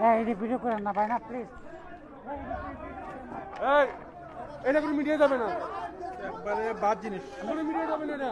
হ্যাঁ এটি ভিডিও করেন না ভাই না প্লিজ এটা কোনো মিডিয়া যাবে না। একবারে বাদ জিনিস। কোনো মিডিয়া যাবে না এটা।